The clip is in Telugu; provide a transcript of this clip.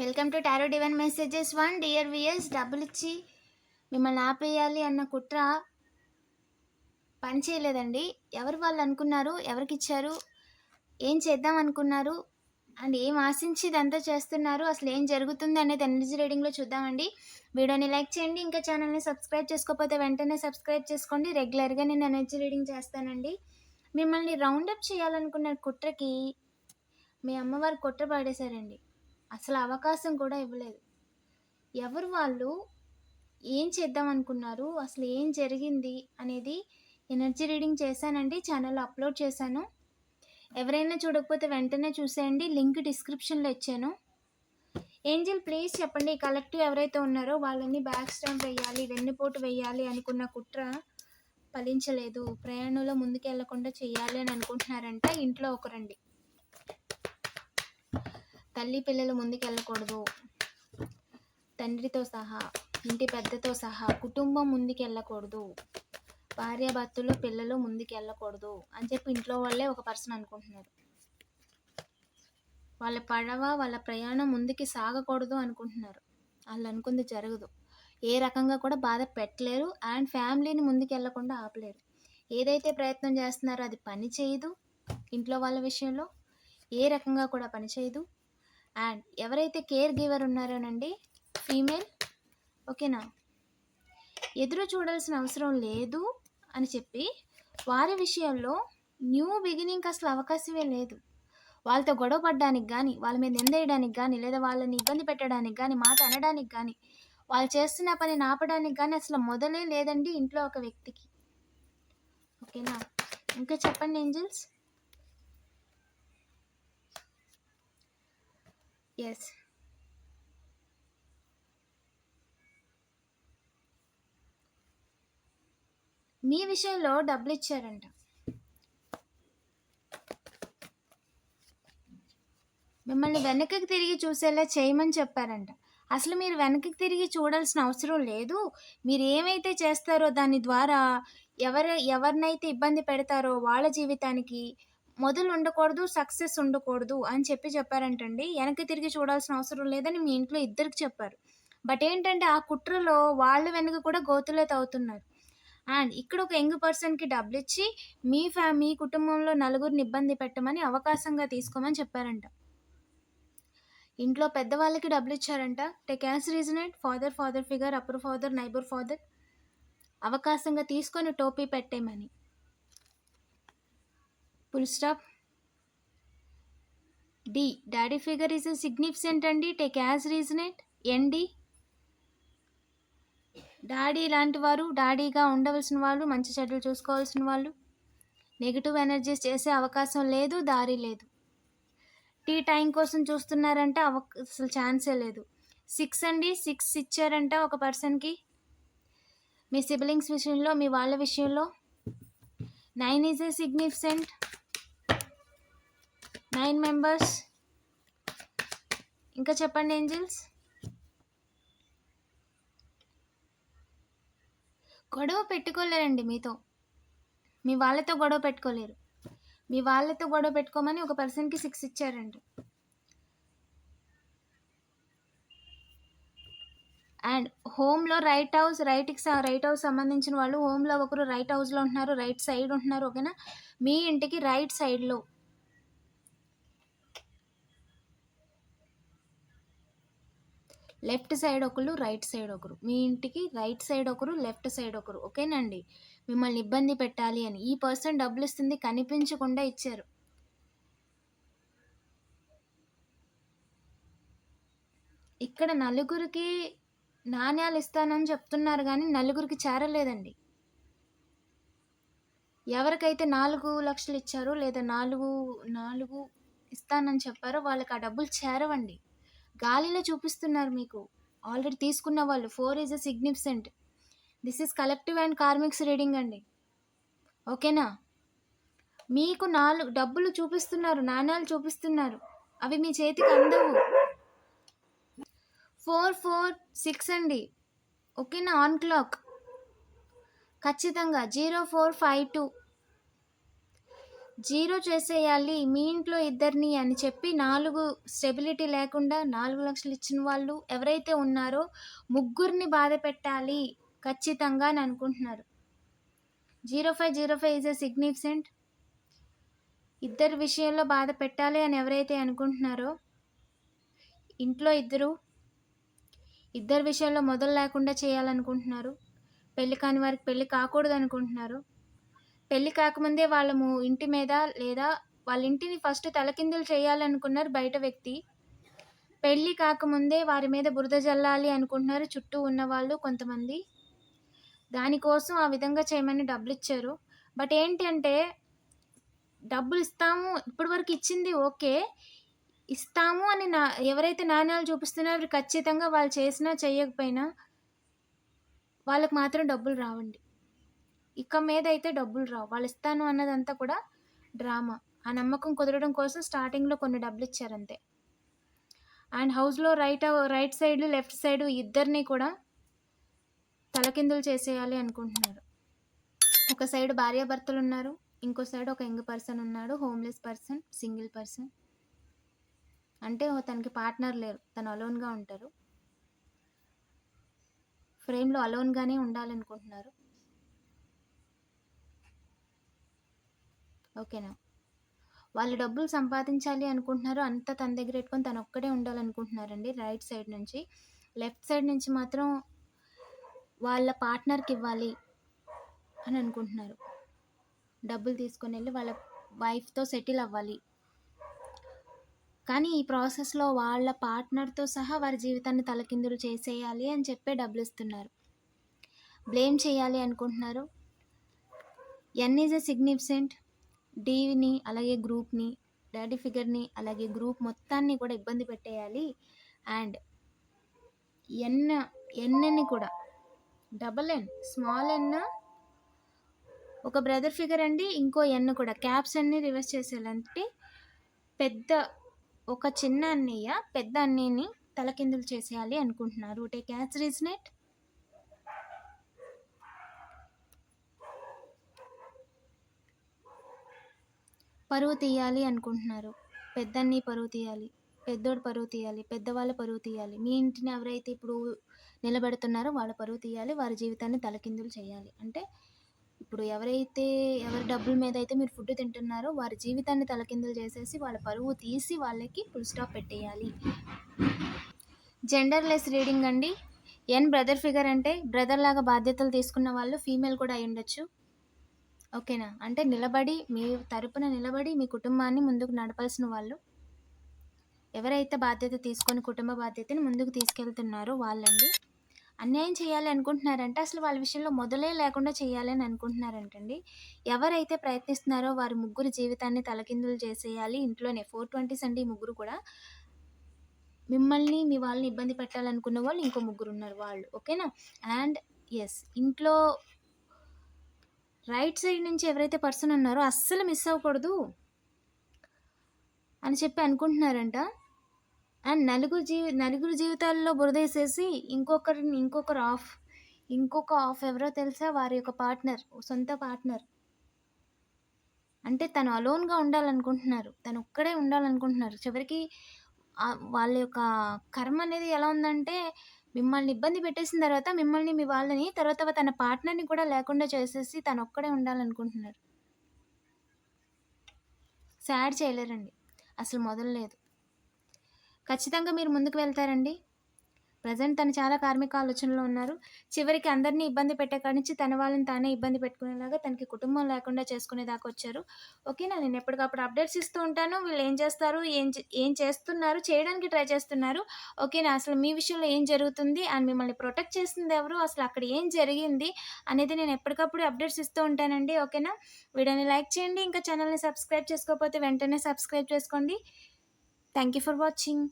Welcome to tarot divine messages one dear viewers డబ్బులు ఇచ్చి మిమ్మల్ని ఆపేయాలి అన్న కుట్ర పని చేయలేదండి. ఎవరు వాళ్ళు అనుకున్నారు? ఎవరికి ఇచ్చారు? ఏం చేద్దాం అనుకున్నారు? అండ్ ఏం ఆశించి ఇదంతా చేస్తున్నారు? అసలు ఏం జరుగుతుంది అనేది ఎనర్జీ రీడింగ్లో చూద్దామండి. వీడియోని లైక్ చేయండి. ఇంకా ఛానల్ని సబ్స్క్రైబ్ చేసుకోకపోతే వెంటనే సబ్స్క్రైబ్ చేసుకోండి. రెగ్యులర్గా నేను ఎనర్జీ రీడింగ్ చేస్తానండి. మిమ్మల్ని రౌండప్ చేయాలనుకున్న కుట్రకి మీ అమ్మవారు కుట్ర పాడేశారండి. అసలు అవకాశం కూడా ఇవ్వలేదు. ఎవరు వాళ్ళు? ఏం చేద్దాం అనుకున్నారు? అసలు ఏం జరిగింది? అనేది ఎనర్జీ రీడింగ్ చేశానండి. ఛానల్లో అప్లోడ్ చేశాను. ఎవరైనా చూడకపోతే వెంటనే చూసేయండి. లింక్ డిస్క్రిప్షన్లో ఇచ్చాను. ఏంజిల్ ప్లీజ్ చెప్పండి. ఈ కలెక్టివ్ ఎవరైతే ఉన్నారో వాళ్ళని బ్యాక్ స్టాంప్ వేయాలి వెన్నుపోటు వేయాలి అనుకున్న కుట్ర ఫలించలేదు. ప్రయాణంలో ముందుకెళ్ళకుండా చేయాలి అని అనుకుంటున్నారంట. ఇంట్లో ఒకరండి. తల్లి పిల్లలు ముందుకెళ్ళకూడదు. తండ్రితో సహా ఇంటి పెద్దతో సహా కుటుంబం ముందుకెళ్ళకూడదు. భార్యాభర్తలు పిల్లలు ముందుకెళ్ళకూడదు అని చెప్పి ఇంట్లో వాళ్ళే ఒక పర్సన్ అనుకుంటున్నారు. వాళ్ళ పడవ వాళ్ళ ప్రయాణం ముందుకి సాగకూడదు అనుకుంటున్నారు. వాళ్ళు అనుకుంది జరగదు. ఏ రకంగా కూడా బాధ పెట్టలేరు అండ్ ఫ్యామిలీని ముందుకు వెళ్ళకుండా ఆపలేరు. ఏదైతే ప్రయత్నం చేస్తున్నారో అది పని చేయదు ఇంట్లో వాళ్ళ విషయంలో. ఏ రకంగా కూడా పని చేయదు. అండ్ ఎవరైతే కేర్ గివర్ ఉన్నారోనండి? ఫీమేల్? ఓకేనా? ఎదురు చూడాల్సిన అవసరం లేదు అని చెప్పి వారి విషయంలో న్యూ బిగినింగ్ అసలు అవకాశమే లేదు. వాళ్ళతో గొడవ పడడానికి కానీ వాళ్ళ మీద నిందేయడానికి కానీ లేదా వాళ్ళని ఇబ్బంది పెట్టడానికి కానీ మాట అనడానికి కానీ వాళ్ళు చేస్తున్న పని ఆపడానికి కానీ అసలు మొదలే లేదండి ఇంట్లో ఒక వ్యక్తికి. ఓకేనా? ఇంకా చెప్పండి ఏంజల్స్? ఎస్ మీ విషయంలో డబ్బులు ఇచ్చారంట. మిమ్మల్ని వెనకకి తిరిగి చూసేలా చేయమని చెప్పారంట. అసలు మీరు వెనక్కి తిరిగి చూడాల్సిన అవసరం లేదు. మీరు ఏమైతే చేస్తారో దాని ద్వారా ఎవరు ఎవరినైతే ఇబ్బంది పెడతారో వాళ్ళ జీవితానికి మొదలు ఉండకూడదు సక్సెస్ ఉండకూడదు అని చెప్పి చెప్పారంటండి. వెనక్కి తిరిగి చూడాల్సిన అవసరం లేదని మీ ఇంట్లో ఇద్దరికి చెప్పారు. బట్ ఏంటంటే ఆ కుట్రలో వాళ్ళు వెనుక కూడా గోతులే తవ్వుతున్నారు. అండ్ ఇక్కడ ఒక యంగ్ పర్సన్కి డబ్బులు ఇచ్చి మీ ఫ్యా మీ కుటుంబంలో నలుగురిని ఇబ్బంది పెట్టమని అవకాశంగా తీసుకోమని చెప్పారంట. ఇంట్లో పెద్దవాళ్ళకి డబ్బులు ఇచ్చారంట take reason రీజనేట్ father father figure upper father neighbour father. అవకాశంగా తీసుకొని టోపీ పెట్టేమని full stop the daddy figure is significant అండి టేక్ యాజ్ రీజనేట్ ఎండి డాడీ లాంటి వారు డాడీగా ఉండవలసిన వాళ్ళు మంచి చెడ్డలు చూసుకోవాల్సిన వాళ్ళు. నెగిటివ్ ఎనర్జీస్ చేసే అవకాశం లేదు దారి లేదు. టీ టైం కోసం చూస్తున్నారంటే అవ అసలు ఛాన్సే లేదు. సిక్స్ అండి సిక్స్ ఇచ్చారంట ఒక పర్సన్కి మీ సిబ్లింగ్స్ విషయంలో మీ వాళ్ళ విషయంలో. Nine is a significant nine members ఇంకా చెప్పండి ఏంజిల్స్? గొడవ పెట్టుకోలేరండి మీతో. మీ వాళ్ళతో గొడవ పెట్టుకోలేరు. మీ వాళ్ళతో గొడవ పెట్టుకోమని ఒక పర్సన్కి సిక్స్ ఇచ్చారండి. అండ్ హోమ్లో రైట్ హౌస్ రైట్కి రైట్ హౌస్ సంబంధించిన వాళ్ళు హోమ్లో ఒకరు రైట్ హౌస్లో ఉంటున్నారు రైట్ సైడ్ ఉంటున్నారు ఓకేనా మీ ఇంటికి రైట్ సైడ్లో లెఫ్ట్ సైడ్ ఒకరు రైట్ సైడ్ ఒకరు. మీ ఇంటికి రైట్ సైడ్ ఒకరు లెఫ్ట్ సైడ్ ఒకరు. ఓకేనండి? మిమ్మల్ని ఇబ్బంది పెట్టాలి అని. ఈ పర్సన్ డబ్బులు ఇస్తుంది కనిపించకుండా ఇచ్చారు. ఇక్కడ నలుగురికి నాణ్యాలు ఇస్తానని చెప్తున్నారు కానీ నలుగురికి చేరలేదండి. ఎవరికైతే నాలుగు లక్షలు ఇచ్చారో లేదా నాలుగు నాలుగు ఇస్తానని చెప్పారో వాళ్ళకి ఆ డబ్బులు చేరవండి. గాలిలో చూపిస్తున్నారు మీకు. ఆల్రెడీ తీసుకున్న వాళ్ళు. Four is a significant this is collective and karmic reading అండి. ఓకేనా? మీకు నాలుగు డబ్బులు చూపిస్తున్నారు. నాణ్యాలు చూపిస్తున్నారు. అవి మీ చేతికి అందవు. ఫోర్ ఫోర్ సిక్స్ అండి. ఓకేనా? ఆన్ క్లాక్ ఖచ్చితంగా. Zero four five two zero చేసేయాలి మీ ఇంట్లో ఇద్దరిని అని చెప్పి నాలుగు స్టెబిలిటీ లేకుండా నాలుగు లక్షలు ఇచ్చిన వాళ్ళు ఎవరైతే ఉన్నారో ముగ్గురిని బాధ పెట్టాలి ఖచ్చితంగా అని అనుకుంటున్నారు. Zero five zero five is a significant. ఇద్దరి విషయంలో బాధ పెట్టాలి అని ఎవరైతే అనుకుంటున్నారో ఇంట్లో ఇద్దరు ఇద్దరి విషయంలో మొదలు లేకుండా చేయాలనుకుంటున్నారు. పెళ్ళి కాని వారికి పెళ్ళి కాకూడదు అనుకుంటున్నారు పెళ్ళి కాకముందే వాళ్ళ ఇంటి మీద లేదా వాళ్ళ ఇంటిని ఫస్ట్ తలకిందులు చేయాలనుకున్నారు బయట వ్యక్తి. పెళ్ళి కాకముందే వారి మీద బురద జల్లాలి అనుకుంటున్నారు చుట్టూ ఉన్న వాళ్ళు కొంతమంది. దానికోసం ఆ విధంగా చేయమని డబ్బులు ఇచ్చారు. బట్ ఏంటి అంటే డబ్బులు ఇస్తాము ఇప్పటి వరకు ఇచ్చింది ఓకే. ఇస్తాము అని నా ఎవరైతే నాణ్యాలు చూపిస్తున్నారో ఖచ్చితంగా వాళ్ళు చేసినా చేయకపోయినా వాళ్ళకి మాత్రం డబ్బులు రావండి. ఇక మీద అయితే డబ్బులు రావు. వాళ్ళు ఇస్తాను అన్నదంతా కూడా డ్రామా. ఆ నమ్మకం కుదరడం కోసం స్టార్టింగ్లో కొన్ని డబ్బులు ఇచ్చారంతే. అండ్ హౌస్లో right right side left side ఇద్దరిని కూడా తలకిందులు చేసేయాలి అనుకుంటున్నారు. ఒక సైడ్ భార్యాభర్తలు ఉన్నారు ఇంకో సైడ్ ఒక యంగ్ పర్సన్ ఉన్నాడు హోమ్లెస్ పర్సన్ సింగిల్ పర్సన్. అంటే తనకి పార్ట్నర్ లేరు తను అలోన్గా ఉంటారు. ఫ్రేమ్లో అలోన్గానే ఉండాలనుకుంటున్నారు. ఓకేనా? వాళ్ళు డబ్బులు సంపాదించాలి అనుకుంటున్నారు. అంతా తన దగ్గర పెట్టుకొని తను ఒక్కడే ఉండాలనుకుంటున్నారండి రైట్ సైడ్ నుంచి. లెఫ్ట్ సైడ్ నుంచి మాత్రం వాళ్ళ పార్ట్నర్కి ఇవ్వాలి అని అనుకుంటున్నారు. డబ్బులు తీసుకొని వెళ్ళి వాళ్ళ వైఫ్తో సెటిల్ అవ్వాలి. కానీ ఈ ప్రాసెస్లో వాళ్ళ పార్ట్నర్తో సహా వారి జీవితాన్ని తలకిందులు చేసేయాలి అని చెప్పే డబ్బులు ఇస్తున్నారు. బ్లేమ్ చేయాలి అనుకుంటున్నారు. ఎన్ ఈజ్ ఎ సిగ్నిఫిసెంట్ డీని అలాగే గ్రూప్ని డాడీ ఫిగర్ని అలాగే గ్రూప్ మొత్తాన్ని కూడా ఇబ్బంది పెట్టేయాలి. అండ్ ఎన్ ఎన్ని కూడా డబల్ ఎన్ స్మాల్ ఎన్ ఒక బ్రదర్ ఫిగర్ అండి ఇంకో ఎన్ కూడా. క్యాప్స్ అన్ని రివర్స్ చేసేయాలంటే పెద్ద ఒక చిన్న అన్నయ్య పెద్ద అన్నయ్యని తలకిందులు చేసేయాలి అనుకుంటున్నారు. టేక్ యాజ్ రీజనెట్ పరువు తీయాలి అనుకుంటున్నారు. పెద్దన్ని పరువు తీయాలి పెద్దోడు పరువు తీయాలి పెద్దవాళ్ళ పరువు తీయాలి. మీ ఇంటిని ఎవరైతే ఇప్పుడు నిలబెడుతున్నారో వాళ్ళ పరువు తీయాలి వారి జీవితాన్ని తలకిందులు చేయాలి. అంటే ఇప్పుడు ఎవరైతే ఎవరి డబ్బుల మీద అయితే మీరు ఫుడ్ తింటున్నారో వారి జీవితాన్ని తలకిందులు చేసేసి వాళ్ళ పరువు తీసి వాళ్ళకి ఫుల్ స్టాప్ పెట్టేయాలి. జెండర్లెస్ రీడింగ్ అండి. ఎన్ బ్రదర్ ఫిగర్ అంటే బ్రదర్ లాగా బాధ్యతలు తీసుకున్న వాళ్ళు ఫీమేల్ కూడా అయి ఉండొచ్చు ఓకేనా? అంటే నిలబడి మీ తరపున నిలబడి మీ కుటుంబాన్ని ముందుకు నడపాల్సిన వాళ్ళు ఎవరైతే బాధ్యత తీసుకొని కుటుంబ బాధ్యతని ముందుకు తీసుకెళ్తున్నారో వాళ్ళండి. అన్యాయం చేయాలి అనుకుంటున్నారంటే. అసలు వాళ్ళ విషయంలో మొదలే లేకుండా చేయాలని అనుకుంటున్నారంటండి. ఎవరైతే ప్రయత్నిస్తున్నారో వారి ముగ్గురు జీవితాన్ని తలకిందులు చేసేయాలి. ఇంట్లోనే ఫోర్ ట్వంటీస్ అండి ఈ ముగ్గురు కూడా. మిమ్మల్ని మీ వాళ్ళని ఇబ్బంది పెట్టాలనుకున్న వాళ్ళు ఇంకో ముగ్గురు ఉన్నారు వాళ్ళు. ఓకేనా? అండ్ ఎస్ ఇంట్లో రైట్ సైడ్ నుంచి ఎవరైతే పర్సన్ ఉన్నారో అస్సలు మిస్ అవ్వకూడదు అని చెప్పి అనుకుంటున్నారంట. అండ్ నలుగురు జీవి నలుగురు జీవితాల్లో బురదేసేసి ఇంకొకరిని ఇంకొకరు ఆఫ్ ఇంకొక ఆఫ్ ఎవరో తెలుసా? వారి యొక్క పార్ట్నర్ సొంత పార్ట్నర్. అంటే తను అలోన్గా ఉండాలనుకుంటున్నారు. తను ఒక్కడే ఉండాలనుకుంటున్నారు. చివరికి వాళ్ళ యొక్క కర్మ అనేది ఎలా ఉందంటే మిమ్మల్ని ఇబ్బంది పెట్టేసిన తర్వాత మిమ్మల్ని మీ వాళ్ళని తర్వాత తన పార్ట్నర్ని కూడా లేకుండా చేసేసి తను ఒక్కడే ఉండాలనుకుంటున్నారు. సాడ్ చేయలేరండి. అసలు మొదలలేదు ఖచ్చితంగా మీరు ముందుకు వెళ్తారండి. ప్రజెంట్ తను చాలా కార్మిక ఆలోచనలో ఉన్నారు. చివరికి అందరినీ ఇబ్బంది పెట్టే నుంచి తన వాళ్ళని తానే ఇబ్బంది పెట్టుకునేలాగా తనకి కుటుంబం లేకుండా చేసుకునేదాకా వచ్చారు. ఓకేనా? నేను ఎప్పటికప్పుడు అప్డేట్స్ ఇస్తూ ఉంటాను. వీళ్ళు ఏం చేస్తారు? ఏం చే- ఏం చేస్తున్నారు? చేయడానికి ట్రై చేస్తున్నారు. ఓకేనా? అసలు మీ విషయంలో ఏం జరుగుతుంది? అండ్ మిమ్మల్ని ప్రొటెక్ట్ చేసింది ఎవరు? అసలు అక్కడ ఏం జరిగింది? అనేది నేను ఎప్పటికప్పుడు అప్డేట్స్ ఇస్తూ ఉంటానండి. ఓకేనా? వీడియోని లైక్ చేయండి. ఇంకా ఛానల్ని సబ్స్క్రైబ్ చేసుకోకపోతే వెంటనే సబ్స్క్రైబ్ చేసుకోండి. Thank you for watching.